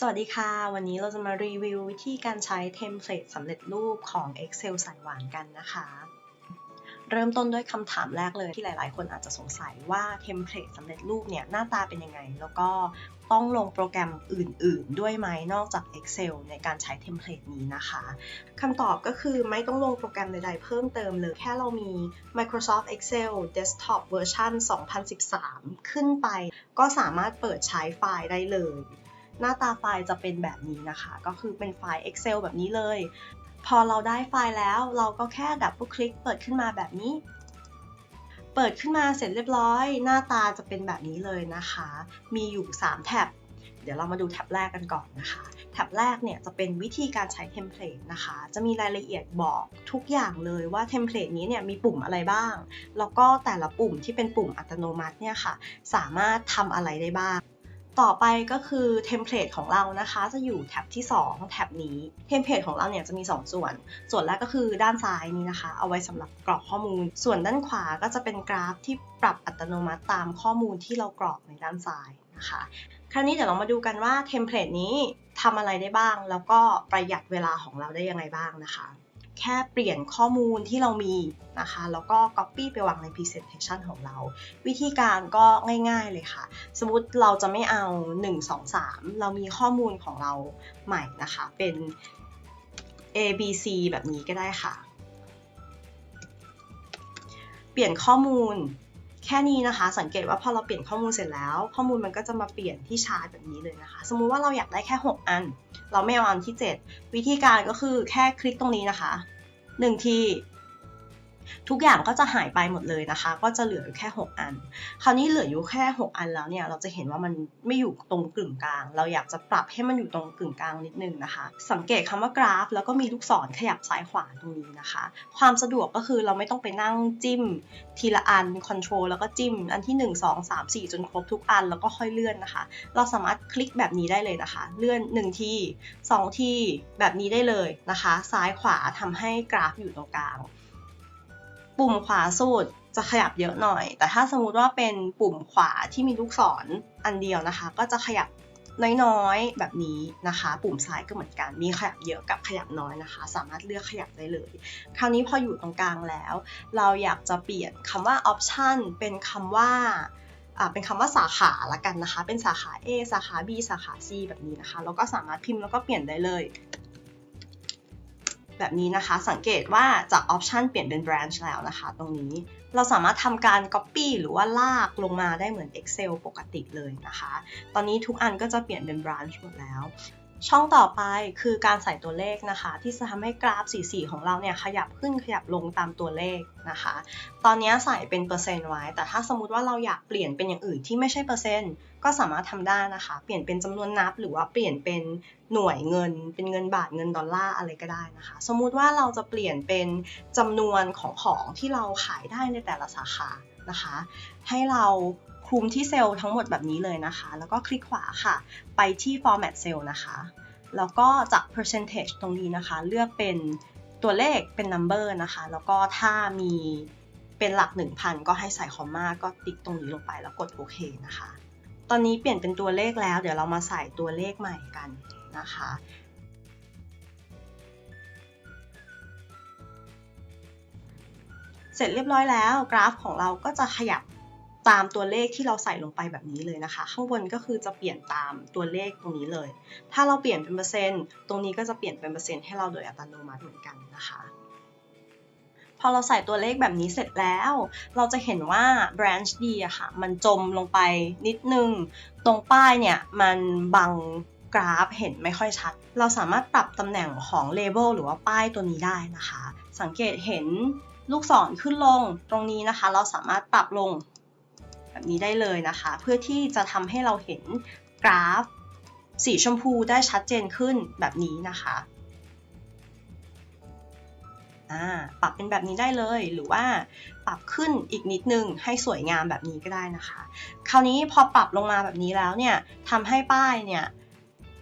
สวัสดีค่ะ วันนี้เราจะมารีวิววิธีการใช้เทมเพลตสำเร็จรูปของ Excel สายหวานกันนะคะ เริ่มต้นด้วยคำถามแรกเลยที่หลาย ๆ คนอาจจะสงสัยว่าเทมเพลตสำเร็จรูปเนี่ยหน้าตาเป็นยังไง แล้วก็ต้องลงโปรแกรมอื่น ๆ ด้วยไหมนอกจาก Excel ในการใช้เทมเพลตนี้นะคะคำตอบก็คือไม่ต้องลงโปรแกรมใด ๆ เพิ่มเติมเลย แค่เรามี Microsoft Excel Desktop เวอร์ชัน2013 ขึ้นไป ก็สามารถเปิดใช้ไฟล์ได้เลย หน้าตาไฟล์จะเป็นแบบนี้นะคะ ก็คือเป็นไฟล์ Excel แบบนี้เลย พอเราได้ไฟล์แล้วเราก็แค่ดับเบิลคลิกเปิดขึ้นมาแบบนี้ เปิดขึ้นมาเสร็จเรียบร้อย หน้าตาจะเป็นแบบนี้เลยนะคะ มีอยู่ 3 แท็บเดี๋ยวเรามาดูแท็บแรกกันก่อนนะคะ แท็บแรกเนี่ยจะเป็นวิธีการใช้เทมเพลตนะคะ จะมีรายละเอียดบอกทุกอย่างเลยว่าเทมเพลตนี้เนี่ยมีปุ่มอะไรบ้าง แล้วก็แต่ละปุ่มที่เป็นปุ่มอัตโนมัติเนี่ยค่ะ สามารถทำอะไรได้บ้าง ต่อไปก็คือเทมเพลตของเรานะคะ จะอยู่แท็บที่ 2 แท็บนี้ เทมเพลตของเราเนี่ยจะมี 2 ส่วน ส่วนแรกก็คือด้านซ้ายนี้นะคะ เอาไว้สำหรับกรอกข้อมูล ส่วนด้านขวาก็จะเป็นกราฟที่ปรับอัตโนมัติตามข้อมูลที่เรากรอกในด้านซ้ายนะคะ คราวนี้เดี๋ยวเรามาดูกันว่าเทมเพลตนี้ทำอะไรได้บ้าง แล้วก็ประหยัดเวลาของเราได้ยังไงบ้างนะคะ แค่เปลี่ยนข้อมูลที่เรามีนะคะ แล้วก็ Copy ไปวางใน Presentation ของเรา วิธีการก็ง่ายๆเลยค่ะ สมมติเราจะไม่เอา 1 2 3 เรามีข้อมูลของเราใหม่นะคะ เป็น A B C แบบนี้ก็ได้ค่ะ เปลี่ยนข้อมูล แค่นี้นะคะ สังเกตว่าพอเราเปลี่ยนข้อมูลเสร็จแล้ว ข้อมูลมันก็จะมาเปลี่ยนที่ชาร์ตแบบนี้เลยนะคะ สมมุติว่าเราอยากได้แค่ 6 อัน เราไม่เอาอันที่ 7 วิธีการก็คือแค่คลิกตรงนี้นะคะ 1 ที ทุกอย่างก็จะหายไปหมดเลยนะคะ ก็จะเหลืออยู่แค่ 6 อัน คราวนี้เหลืออยู่แค่ 6 อันแล้วเนี่ยเราจะเห็นว่ามันไม่อยู่ตรงกึ่งกลาง เราอยากจะปรับให้มันอยู่ตรงกึ่งกลางนิดนึงนะคะ สังเกตคำว่ากราฟ แล้วก็มีลูกศรขยับซ้ายขวาตรงนี้นะคะ ความสะดวกก็คือเราไม่ต้องไปนั่งจิ้ม ทีละอันคอนโทรลแล้วก็จิ้มอันที่ 1 2 3 4 จนครบทุกอันแล้วก็ค่อยเลื่อนนะคะ เราสามารถคลิกแบบนี้ได้เลยนะคะ เลื่อน 1 ที 2 ทีแบบนี้ได้เลยนะคะ ซ้ายขวาทำให้กราฟอยู่ตรงกลาง ปุ่มขวาสุดจะขยับเยอะหน่อย แต่ถ้าสมมุติว่าเป็นปุ่มขวาที่มีลูกศรอันเดียวนะคะ ก็จะขยับน้อยๆแบบนี้นะคะ ปุ่มซ้ายก็เหมือนกัน มีขยับเยอะกับขยับน้อยนะคะ สามารถเลือกขยับได้เลย คราวนี้พออยู่ตรงกลางแล้ว เราอยากจะเปลี่ยนคำว่า option เป็นคำว่าอ่าเป็นคำว่าสาขาละกันนะคะ เป็นสาขา A สาขา B สาขา C แบบนี้นะคะเราก็สามารถพิมพ์แล้วก็เปลี่ยนได้เลย แบบนี้นะคะ สังเกตว่าจากออปชันเปลี่ยนเป็น branch แล้วนะคะ ตรงนี้เราสามารถทำการ copy หรือว่าลากลงมาได้เหมือน Excel ปกติเลยนะคะ ตอนนี้ทุกอันก็จะเปลี่ยนเป็น branch หมดแล้ว ช่องต่อไปคือการใส่ตัวเลขนะคะ ที่จะทำให้กราฟ สีสีของเราเนี่ยขยับขึ้นขยับลงตามตัวเลขนะคะ ตอนนี้ใส่เป็นเปอร์เซ็นต์ไว้ แต่ถ้าสมมติว่าเราอยากเปลี่ยนเป็นอย่างอื่นที่ไม่ใช่เปอร์เซ็นต์ก็สามารถทำได้นะคะ เปลี่ยนเป็นจำนวนนับหรือว่าเปลี่ยนเป็นหน่วยเงิน เป็นเงินบาทเงินดอลลาร์อะไรก็ได้นะคะ สมมุติว่าเราจะเปลี่ยนเป็นจำนวนของของที่เราขายได้ในแต่ละสาขานะคะ ให้เรา ลุมที่เซลล์ทั้งหมดแบบนี้เลยนะคะ แล้วก็คลิกขวาค่ะ ไปที่ format cell นะคะ แล้วก็จาก percentage ตรงนี้นะคะ เลือกเป็นตัวเลขเป็น number นะคะ แล้วก็ถ้ามีเป็นหลัก 1,000 ก็ให้ใส่คอมมาก็ติ๊กตรงนี้ลงไปแล้วกดโอเคนะคะ ตอนนี้เปลี่ยนเป็นตัวเลขแล้ว เดี๋ยวเรามาใส่ตัวเลขใหม่กันนะคะเสร็จเรียบร้อยแล้ว กราฟของเราก็จะขยับ ตามตัวเลขที่เราใส่ลงไปแบบนี้เลยนะคะ ข้างบนก็คือจะเปลี่ยนตามตัวเลขตรงนี้เลย ถ้าเราเปลี่ยนเป็นเปอร์เซ็นต์ตรงนี้ก็จะเปลี่ยนเป็นเปอร์เซ็นต์ให้เราโดยอัตโนมัติเหมือนกันนะคะพอเราใส่ตัวเลขแบบนี้เสร็จแล้ว เราจะเห็นว่า branch D อะค่ะ มันจมลงไปนิดนึง ตรงป้ายเนี่ย มันบังกราฟเห็นไม่ค่อยชัด เราสามารถปรับตำแหน่งของ label หรือว่าป้ายตัวนี้ได้นะคะ สังเกตเห็นลูกศรขึ้นลงตรงนี้นะคะ เราสามารถปรับลง แบบนี้ได้เลยนะคะ เพื่อที่จะทำให้เราเห็นกราฟ สีชมพูได้ชัดเจนขึ้นแบบนี้นะคะอ่าปรับเป็นแบบนี้ได้เลยหรือว่าปรับขึ้นอีกนิดนึงให้สวยงามแบบนี้ก็ได้นะคะ คราวนี้พอปรับลงมาแบบนี้แล้วเนี่ยทำให้ป้ายเนี่ย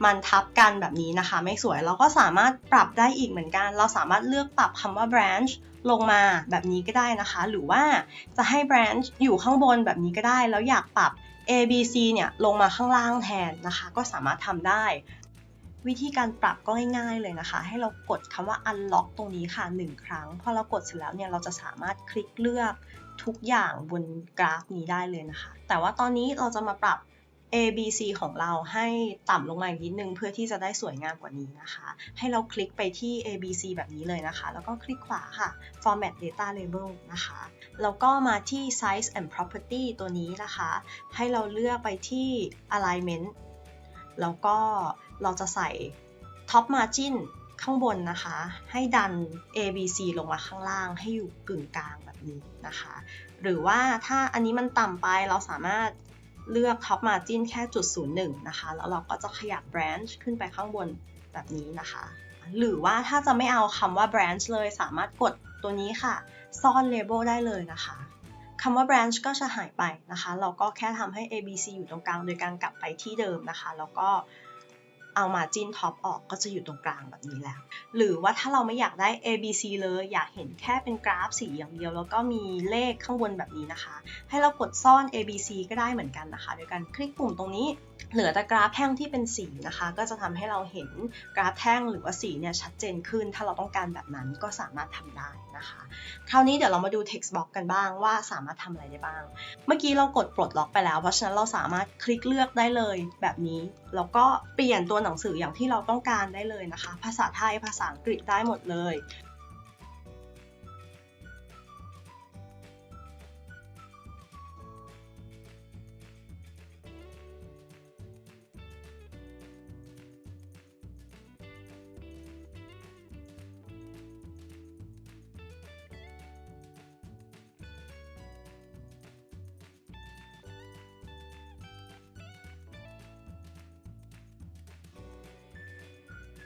มันทับกันแบบนี้นะคะ ไม่สวยเราก็สามารถปรับได้อีกเหมือนกัน เราสามารถเลือกปรับคำว่า branch ลงมาแบบนี้ก็ได้นะคะ หรือว่าจะให้ branch อยู่ข้างบนแบบนี้ก็ได้ แล้วอยากปรับ A B C เนี่ยลงมาข้างล่างแทนนะคะ ก็สามารถทำได้ วิธีการปรับก็ง่ายๆเลยนะคะ ให้เรากดคำว่า unlock ตรงนี้ค่ะ 1 ครั้ง พอเรากดเสร็จแล้วเนี่ยเราจะสามารถคลิกเลือกทุกอย่างบนกราฟนี้ได้เลยนะคะ แต่ว่าตอนนี้เราจะมาปรับ A B C ของเราให้ต่ำลงมาอีกนิดนึงเพื่อที่จะได้สวยงามกว่านี้นะคะ ให้เราคลิกไปที่ A B C แบบนี้เลยนะคะ แล้วก็คลิกขวาค่ะ Format Data Label นะคะ แล้วก็มาที่ Size and Property ตัวนี้นะคะ ให้เราเลือกไปที่ Alignment แล้วก็เราจะใส่ Top Margin ข้างบนนะคะ ให้ดัน A B C ลงมาข้างล่างให้อยู่กึ่งกลางแบบนี้นะคะ หรือว่าถ้าอันนี้มันต่ำไปเราสามารถ เลือก Top Margin แค่จุด01นะคะ แล้วเราก็จะขยับ Branch ขึ้นไปข้างบนแบบนี้นะคะ หรือว่าถ้าจะไม่เอาคำว่า branch เลยสามารถกดตัวนี้ค่ะ ซ่อน label ได้เลยนะคะคำว่า branch ก็จะหายไปนะคะ เราก็แค่ทำให้ A B C อยู่ตรงกลาง โดยการกลับไปที่เดิมนะคะ แล้วก็ เอา margin top ออกก็จะอยู่ตรงกลางแบบนี้แล้ว หรือว่าถ้าเราไม่อยากได้ A B C เลยอยากเห็นแค่เป็นกราฟสีอย่างเดียว แล้วก็มีเลขข้างบนแบบนี้นะคะ ให้เรากดซ่อน A B C ก็ได้เหมือนกันนะคะ โดยการคลิกปุ่มตรงนี้เหลือแต่กราฟแท่งที่เป็นสีนะคะ ก็จะทำให้เราเห็นกราฟแท่งหรือว่าสีเนี่ยชัดเจนขึ้น ถ้าเราต้องการแบบนั้นก็สามารถทำได้นะคะ คราวนี้เดี๋ยวเรามาดู text box กันบ้างว่าสามารถทำอะไรได้บ้าง เมื่อกี้เรากดปลดล็อกไปแล้ว เพราะฉะนั้นเราสามารถคลิกเลือกได้เลยแบบนี้ แล้วก็เปลี่ยนตัวหนังังสืออย่างที่เราต้องการได้เลยนะคะ ภาษาไทยภาษาอังกฤษได้หมดเลย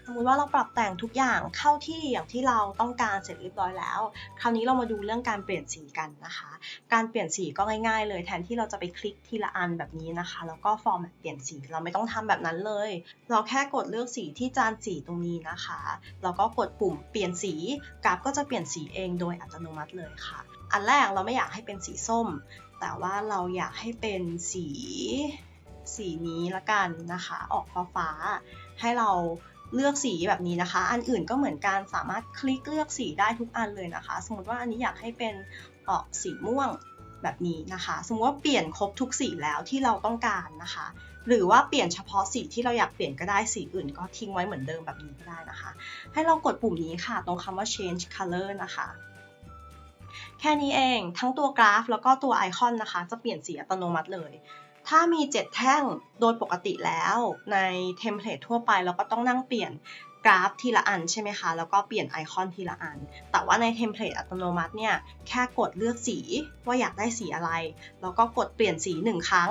สมมติว่าเราปรับแต่งทุกอย่างเข้าที่อย่างที่เราต้องการเสร็จเรียบร้อยแล้ว คราวนี้เรามาดูเรื่องการเปลี่ยนสีกันนะคะ การเปลี่ยนสีก็ง่ายๆเลย แทนที่เราจะไปคลิกทีละอันแบบนี้นะคะ แล้วก็ฟอร์แมตเปลี่ยนสีเราไม่ต้องทำแบบนั้นเลย เราแค่กดเลือกสีที่จานสีตรงนี้นะคะแล้วก็กดปุ่มเปลี่ยนสีกราฟก็จะเปลี่ยนสีเองโดยอัตโนมัติเลยค่ะ อันแรกเราไม่อยากให้เป็นสีส้ม แต่ว่าเราอยากให้เป็นสีสีนี้ละกันนะคะ ออกฟ้าฟ้าๆให้เรา เลือกสีแบบนี้นะคะ อันอื่นก็เหมือนกันสามารถคลิกเลือกสีได้ทุกอันเลยนะคะ สมมติว่าอันนี้อยากให้เป็นออกสีม่วงแบบนี้นะคะ สมมติว่าเปลี่ยนครบทุกสีแล้วที่เราต้องการนะคะ หรือว่าเปลี่ยนเฉพาะสีที่เราอยากเปลี่ยนก็ได้สีอื่น ก็ทิ้งไว้เหมือนเดิมแบบนี้ก็ได้นะคะ ให้เรากดปุ่มนี้ค่ะ ตรงคำว่า change color นะคะแค่นี้เองทั้งตัวกราฟแล้วก็ตัวไอคอนนะคะ จะเปลี่ยนสีอัตโนมัติเลย ถ้ามี 7 แท่งโดยปกติแล้วในเทมเพลตทั่วไปเราก็ต้องนั่งเปลี่ยนกราฟทีละอันใช่ไหมคะ แล้วก็เปลี่ยนไอคอนทีละอัน แต่ว่าในเทมเพลตอัตโนมัติเนี่ย แค่กดเลือกสีว่าอยากได้สีอะไร แล้วก็กดเปลี่ยนสีหนึ่งครั้ง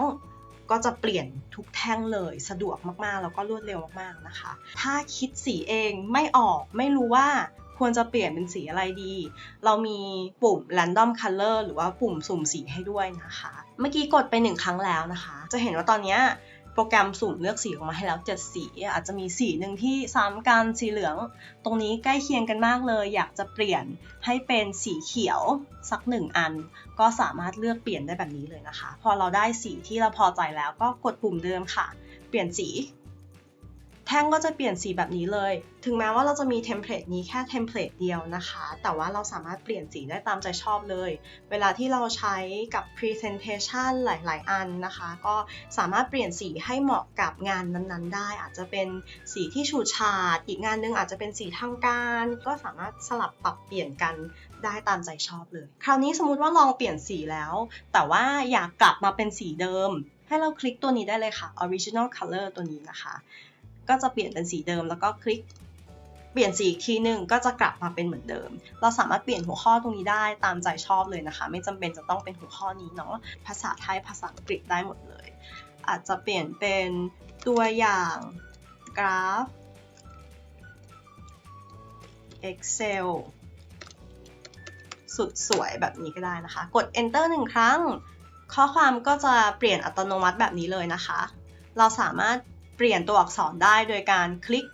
ก็จะเปลี่ยนทุกแท่งเลยสะดวกมากๆ แล้วก็รวดเร็วมากๆนะคะ ถ้าคิดสีเองไม่ออกไม่รู้ว่า ควรจะเปลี่ยนเป็นสีอะไรดี เรามีปุ่ม random color หรือว่าปุ่มสุ่มสีให้ด้วยนะคะ เมื่อกี้กดไปหนึ่งครั้งแล้วนะคะ จะเห็นว่าตอนนี้โปรแกรมสุ่มเลือกสีออกมาให้แล้ว 7 สี อาจจะมีสีหนึ่งที่ซ้ำกันสีเหลือง ตรงนี้ใกล้เคียงกันมากเลย อยากจะเปลี่ยนให้เป็นสีเขียวสักหนึ่งอัน ก็สามารถเลือกเปลี่ยนได้แบบนี้เลยนะคะ พอเราได้สีที่เราพอใจแล้วก็กดปุ่มเดิมค่ะ เปลี่ยนสี แท่งก็จะเปลี่ยนสีแบบนี้เลย ถึงแม้ว่าเราจะมีเทมเพลตนี้แค่เทมเพลตเดียวนะคะ แต่ว่าเราสามารถเปลี่ยนสีได้ตามใจชอบเลย เวลาที่เราใช้กับ Presentation หลาย ๆ อันนะคะ ก็สามารถเปลี่ยนสีให้เหมาะกับงานนั้น ๆ ได้ อาจจะเป็นสีที่ฉูดฉาด อีกงานหนึงอาจจะเป็นสีทางการ ก็สามารถสลับปรับเปลี่ยนกันได้ตามใจชอบเลย คราวนี้สมมติว่าลองเปลี่ยนสีแล้ว แต่ว่าอยากกลับมาเป็นสีเดิม ให้เราคลิกตัวนี้ได้เลยค่ะ Original Color ตัวนี้นะคะ ก็จะเปลี่ยนเป็นสีเดิม แล้วก็คลิกเปลี่ยนสีอีกทีหนึ่งก็จะกลับมาเป็นเหมือนเดิม เราสามารถเปลี่ยนหัวข้อตรงนี้ได้ตามใจชอบเลยนะคะ ไม่จำเป็นจะต้องเป็นหัวข้อนี้เนาะ ภาษาไทยภาษาอังกฤษได้หมดเลย อาจจะเปลี่ยนเป็นตัวอย่างกราฟ Excel สุดสวยแบบนี้ก็ได้นะคะ กด Enter หนึ่งครั้ง ข้อความก็จะเปลี่ยนอัตโนมัติแบบนี้เลยนะคะ เราสามารถ เปลี่ยนตัวอักษรได้โดยการคลิก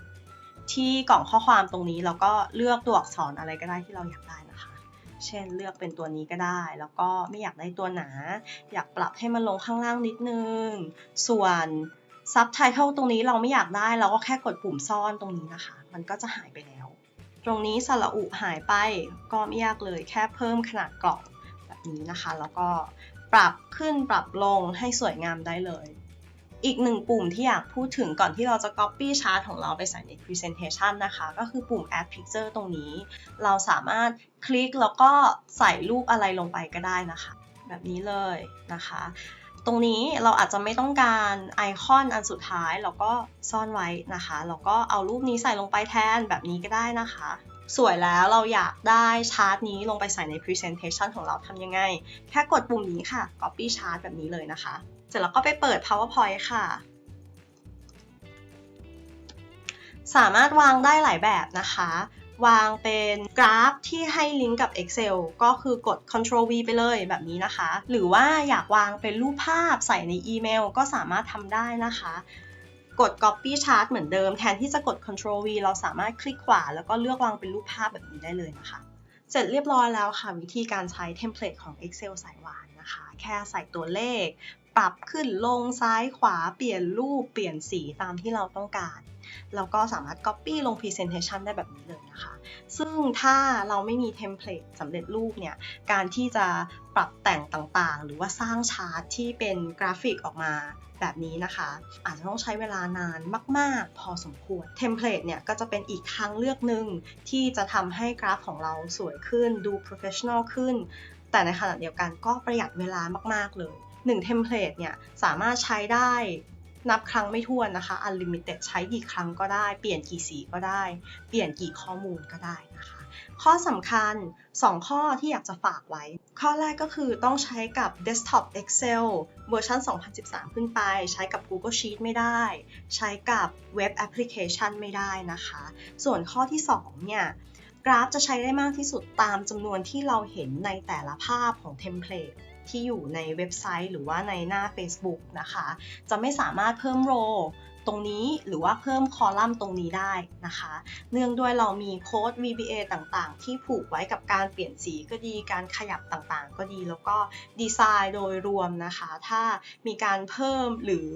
ที่กล่องข้อความตรงนี้แล้วก็เลือกตัวอักษรอะไรก็ได้ที่เราอยากได้นะคะ เช่นเลือกเป็นตัวนี้ก็ได้ แล้วก็ไม่อยากได้ตัวหนา อยากปรับให้มันลงข้างล่างนิดนึง ส่วนซับไตเติลตรงนี้เราไม่อยากได้เราก็แค่กดปุ่มซ่อนตรงนี้นะคะ มันก็จะหายไปแล้ว ตรงนี้สระอุหายไปก็ไม่ยากเลยแค่เพิ่มขนาดกล่องแบบนี้นะคะ แล้วก็ปรับขึ้นปรับลงให้สวยงามได้เลย อีกหนึ่งปุ่มที่อยากพูดถึงก่อนที่เราจะ copy chart ของเราไปใส่ใน presentation นะคะ ก็คือปุ่ม add picture ตรงนี้ เราสามารถคลิกแล้วก็ใส่รูปอะไรลงไปก็ได้นะคะ แบบนี้เลยนะคะ ตรงนี้เราอาจจะไม่ต้องการไอคอนอันสุดท้ายเราก็ซ่อนไว้นะคะแล้วก็เอารูปนี้ใส่ลงไปแทนแบบนี้ก็ได้นะคะ สวยแล้วเราอยากได้ชาร์ตนี้ลงไปใส่ใน Presentation ของเราทำยังไง แค่กดปุ่มนี้ค่ะ Copy Chart แบบนี้เลยนะคะ เสร็จแล้วก็ไปเปิด PowerPoint ค่ะ สามารถวางได้หลายแบบนะคะ วางเป็นกราฟที่ให้ลิงก์กับ Excel ก็คือกด Ctrl V ไปเลยแบบนี้นะคะ หรือว่าอยากวางเป็นรูปภาพใส่ในอีเมลก็สามารถทำได้นะคะกด Copy Chart เหมือนเดิม แทนที่จะกด Ctrl V เราสามารถคลิกขวา แล้วก็เลือกวางเป็นรูปภาพแบบนี้ได้เลยนะคะ เสร็จเรียบร้อยแล้วค่ะ วิธีการใช้เทมเพลตของ Excel สายหวานนะคะ แค่ใส่ตัวเลข ปรับขึ้นลงซ้ายขวาเปลี่ยนรูปเปลี่ยนสีตามที่เราต้องการแล้วก็สามารถ Copy ลง Presentation ได้แบบนี้เลยนะคะ ซึ่งถ้าเราไม่มีเทมเพลตสำเร็จรูปเนี่ย การที่จะปรับแต่งต่างๆ หรือว่าสร้างชาร์ตที่เป็นกราฟิกออกมาแบบนี้นะคะ อาจจะต้องใช้เวลานานมาก ๆ พอสมควร เทมเพลตเนี่ยก็จะเป็นอีกทางเลือกหนึ่งที่จะทำให้กราฟของเราสวยขึ้น ดู professional ขึ้น แต่ในขณะเดียวกันก็ประหยัดเวลามาก ๆ เลย 1เทมเพลตเนี่ยสามารถใช้ได้นับครั้งไม่ถ้วนนะคะ unlimited ใช้กี่ครั้งก็ได้ เปลี่ยนกี่สีก็ได้ เปลี่ยนกี่ข้อมูลก็ได้นะคะ ข้อสำคัญ 2 ข้อที่อยากจะฝากไว้ ข้อแรกก็คือต้องใช้กับ desktop Excel เวอร์ชัน 2013 ขึ้นไป ใช้กับ Google Sheet ไม่ได้ ใช้กับเว็บแอปพลิเคชันไม่ได้นะคะ ส่วนข้อที่ 2 เนี่ยกราฟจะใช้ได้มากที่สุดตามจำนวนที่เราเห็นในแต่ละภาพของเทมเพลต ที่อยู่ในเว็บไซต์ หรือว่าในหน้า Facebook นะคะ จะไม่สามารถเพิ่มโรตรงนี้หรือว่าเพิ่มคอลัมน์ตรงนี้ได้นะคะ เนื่องด้วยเรามีโค้ด VBA ต่างๆ ที่ผูกไว้กับการเปลี่ยนสีก็ดีการขยับต่างๆ ก็ดีแล้วก็ดีไซน์โดยรวมนะคะ ถ้ามีการเพิ่มหรือ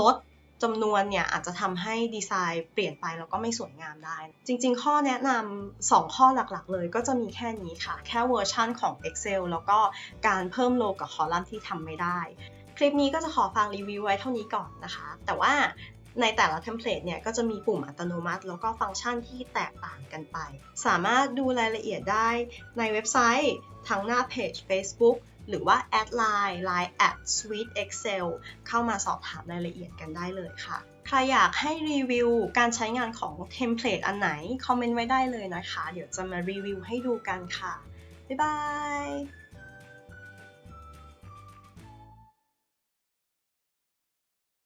ลด จำนวนเนี่ยอาจจะทำให้ดีไซน์เปลี่ยนไปแล้วก็ไม่สวยงามได้ จริงๆ ข้อแนะนำ2ข้อหลักๆ เลยก็จะมีแค่นี้ค่ะ แค่เวอร์ชั่นของ Excel แล้วก็การเพิ่มโลกับคอลัมน์ที่ทำไม่ได้ คลิปนี้ก็จะขอฟังรีวิวไว้เท่านี้ก่อนนะคะ แต่ว่าในแต่ละเทมเพลตเนี่ยก็จะมีปุ่มอัตโนมัติ แล้วก็ฟังก์ชันที่แตกต่างกันไป สามารถดูรายละเอียดได้ในเว็บไซต์ทั้งหน้าเพจ Facebook หรือว่าแอดไลน์ Line at sweet Excel เข้ามาสอบถามรายละเอียดกันได้เลยค่ะ ใครอยากให้รีวิวการใช้งานของเทมเพลตอันไหน คอมเมนต์ไว้ได้เลยนะคะ เดี๋ยวจะมารีวิวให้ดูกันค่ะ บ๊ายบาย